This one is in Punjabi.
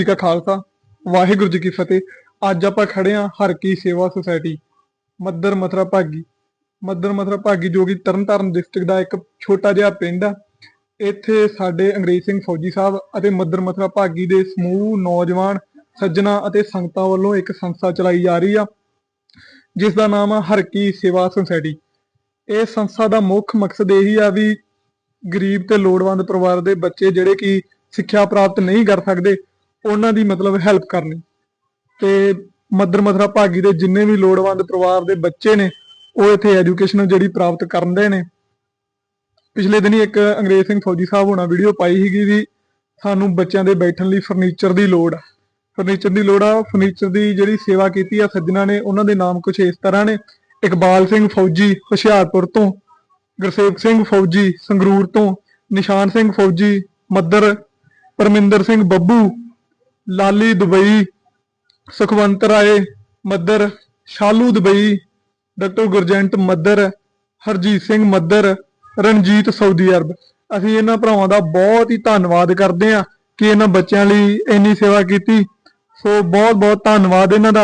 ਜੀ ਕਾ ਖਾਲਸਾ, ਵਾਹਿਗੁਰੂ ਜੀ ਕੀ ਫਤਿਹ। ਅੱਜ ਆਪਾਂ ਖੜੇ ਆ ਹਰ ਕੀ ਸੇਵਾ ਸੁਸਾਇਟੀ, ਮੱਦਰ ਮਥਰਾ ਭਾਗੀ। ਮੱਦਰ ਮਥਰਾ ਭਾਗੀ ਜੋ ਕਿ ਤਰਨਤਾਰਨ ਡਿਸਟ੍ਰਿਕਟ ਦਾ ਇੱਕ ਛੋਟਾ ਜਿਹਾ ਪਿੰਡ ਆ। ਇੱਥੇ ਸਾਡੇ ਅੰਗਰੇਜ਼ ਸਿੰਘ ਫੌਜੀ ਸਾਹਿਬ ਅਤੇ ਮੱਦਰ ਮਥਰਾ ਭਾਗੀ ਦੇ ਸਮੂਹ, ਨੌਜਵਾਨ, ਸੱਜਣਾ ਅਤੇ ਸੰਗਤਾਂ ਵੱਲੋਂ ਇੱਕ ਸੰਸਥਾ ਚਲਾਈ ਜਾ ਰਹੀ ਆ, ਜਿਸ ਦਾ ਨਾਮ ਆ ਹਰ ਕੀ ਸੇਵਾ ਸੁਸਾਇਟੀ। ਇਹ ਸੰਸਥਾ ਦਾ ਮੁੱਖ ਮਕਸਦ ਇਹੀ ਆ ਵੀ ਗਰੀਬ ਤੇ ਲੋੜਵੰਦ ਪਰਿਵਾਰ ਦੇ ਬੱਚੇ ਜਿਹੜੇ ਕਿ ਸਿੱਖਿਆ ਪ੍ਰਾਪਤ ਨਹੀਂ ਕਰ ਸਕਦੇ ਉਹਨਾਂ ਦੀ ਮਤਲਬ ਹੈਲਪ ਕਰਨੀ। ਤੇ ਮਦਰ ਮਥਰਾ ਭਾਗੀ ਦੇ ਜਿੰਨੇ ਵੀ ਲੋੜਵੰਦ ਪਰਿਵਾਰ ਦੇ ਬੱਚੇ ਨੇ, ਉਹ ਇੱਥੇ ਐਜੂਕੇਸ਼ਨ ਜਿਹੜੀ ਪ੍ਰਾਪਤ ਕਰਦੇ ਨੇ। ਪਿਛਲੇ ਦਿਨੀ ਇੱਕ ਅੰਗਰੇਜ਼ ਸਿੰਘ ਫੌਜੀ ਸਾਹਿਬ ਹੋਣਾ ਵੀਡੀਓ ਪਾਈ ਸੀਗੀ ਵੀ ਸਾਨੂੰ ਬੱਚਿਆਂ ਦੇ ਬੈਠਣ ਲਈ ਫਰਨੀਚਰ ਦੀ ਲੋੜ ਆ। ਫਰਨੀਚਰ ਦੀ ਲੋੜ ਆ ਫਰਨੀਚਰ ਦੀ ਜਿਹੜੀ ਸੇਵਾ ਕੀਤੀ ਆ ਸੱਜਣਾ ਨੇ, ਉਹਨਾਂ ਦੇ ਨਾਮ ਕੁਝ ਇਸ ਤਰ੍ਹਾਂ ਨੇ। ਇਕਬਾਲ ਸਿੰਘ ਫੌਜੀ ਹੁਸ਼ਿਆਰਪੁਰ ਤੋਂ, ਗੁਰਸੇਵਕ ਸਿੰਘ ਫੌਜੀ ਸੰਗਰੂਰ ਤੋਂ, ਨਿਸ਼ਾਨ ਸਿੰਘ ਫੌਜੀ Maddar Parminder Singh Babbu Lali Dubai, Sukhwant Rai, Maddar, Shalu Dubai, doctor Gurjant Maddar, Harjit Singh Maddar, Ranjit Saudi Arabia. ਅਸੀਂ ਇਹਨਾਂ ਭਰਾਵਾਂ ਦਾ ਬਹੁਤ ਹੀ ਧੰਨਵਾਦ ਕਰਦੇ ਹਾਂ ਕਿ ਇਹਨਾਂ ਬੱਚਿਆਂ ਲਈ ਇੰਨੀ ਸੇਵਾ ਕੀਤੀ। ਸੋ ਬਹੁਤ ਬਹੁਤ ਧੰਨਵਾਦ ਇਹਨਾਂ ਦਾ।